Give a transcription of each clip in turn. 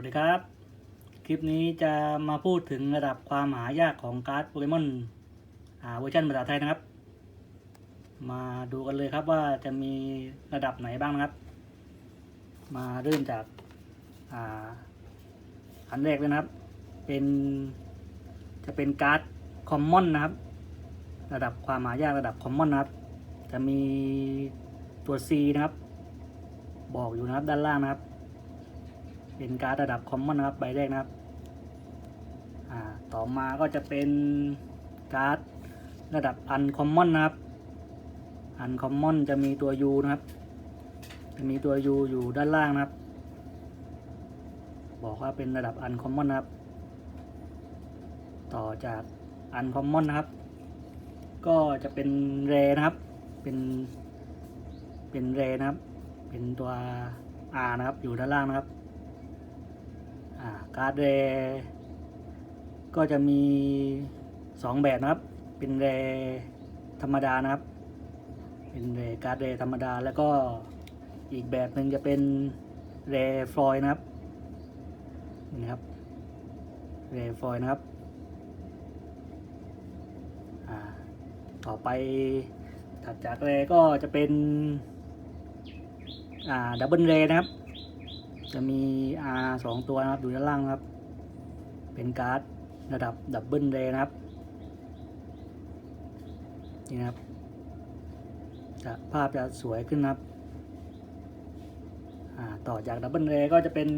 วัสดีครับ คลิปนี้จะมาพูดถึงระดับความหายากของการ์ดโปเกมอนอาเวอร์ชันภาษาไทยนะครับ มาดูกันเลยครับว่าจะมีระดับไหนบ้างนะครับ มาเริ่มจากอาอันแรกเลยนะครับ เป็นจะเป็นการ์ดคอมมอนนะครับ ระดับความหายากระดับคอมมอนนะครับ จะมีตัว C นะครับ บอกอยู่นะครับด้านล่างนะครับ เป็นการ์ดระดับคอมมอนนะครับใบแรกนะครับต่อมาก็จะเป็นการ์ดระดับอันคอมมอนนะครับ อันคอมมอนจะมีตัว U นะครับ จะมีตัว U อยู่ด้านล่างนะครับ บอกว่าเป็นระดับอันคอมมอนนะครับ ต่อจากอันคอมมอนนะครับ ก็จะเป็นเรนะครับ เป็น เป็นเรนะครับ เป็นตัว R นะครับ อยู่ด้านล่างนะครับ การ์ดเรก็จะมีสองแบบนะครับ เป็นเรธรรมดานะครับ เป็นเรการ์ดเรธรรมดาแล้วก็อีกแบบหนึ่งจะเป็นเรฟลอยนะครับนี่นะครับเรฟลอยนะครับอ่าต่อไปถัดจากเรก็จะเป็นอ่าดับเบิลเรนะครับ จะมี R สองตัวนะครับอยู่ด้านล่างครับ เป็นการ์ดระดับดับเบิลเรนะครับนี่นะครับจะภาพจะสวยขึ้นนะครับต่อจากดับเบิลเรก็จะเป็น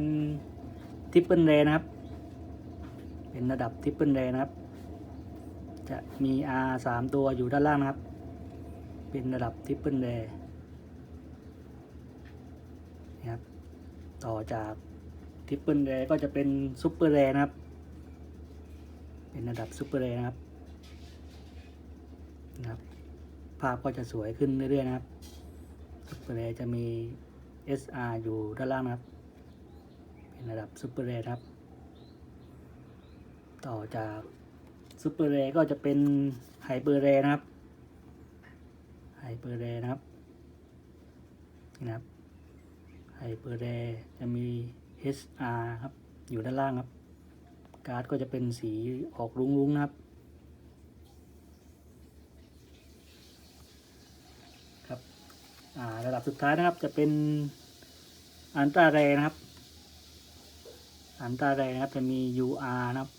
ทริปเปิลเรนะครับ เป็นระดับทริปเปิลเรนะครับ จะมี R สามตัวอยู่ด้านล่างนะครับ เป็นระดับทริปเปิลเรนี่ครับ ต่อจากทิปเปิลเรก็จะเป็นซูเปอร์เรนะครับ เป็นระดับซูเปอร์เรนะครับนะครับ ภาพก็จะสวยขึ้นเรื่อยๆนะครับซูเปอร์เรจะมี SR อยู่ด้านล่างนะครับ เป็นระดับซูเปอร์เรนะครับ ต่อจากซูเปอร์เรก็จะเป็นไฮเปอร์เรนะครับไฮเปอร์เรนะครับนี่นะครับ ไฮเปอร์เรจะมี HR ครับ อยู่ด้านล่างครับ การ์ดก็จะเป็นสีออกรุ้งๆนะครับครับระดับสุดท้ายนะครับจะเป็นอันตราเรนะครับ อันตราเรนะครับจะมี UR นะครับ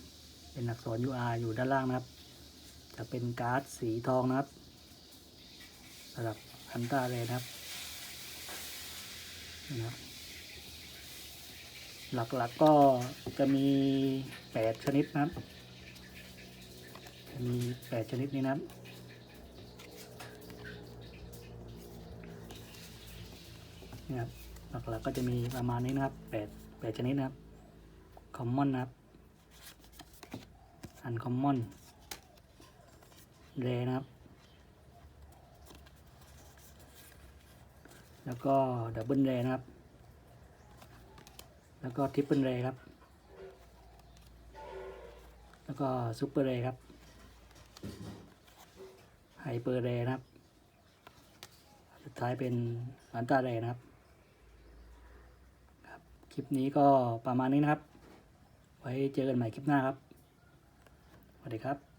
เป็นอักษร UR อยู่ด้านล่างนะครับ จะเป็นการ์ดสีทองนะครับระดับอันตราเรนะครับ นะหลักๆก็จะมีแปดชนิดนะครับ มีแปดชนิดนี้นะครับนี่ครับหลักๆก็จะมีประมาณนี้นะครับแปดแปดชนิดนะครับคอมมอนนะครับอันคอมมอนเรนะครับ แล้วก็ดับเบิลเรนะครับ แล้วก็ทริปเปิลเรครับ แล้วก็ซูเปอร์เรครับ ไฮเปอร์เรนะครับ สุดท้ายเป็นอันตราเรนะครับ ครับ คลิปนี้ก็ประมาณนี้นะครับ ไว้เจอกันใหม่คลิปหน้าครับ สวัสดีครับ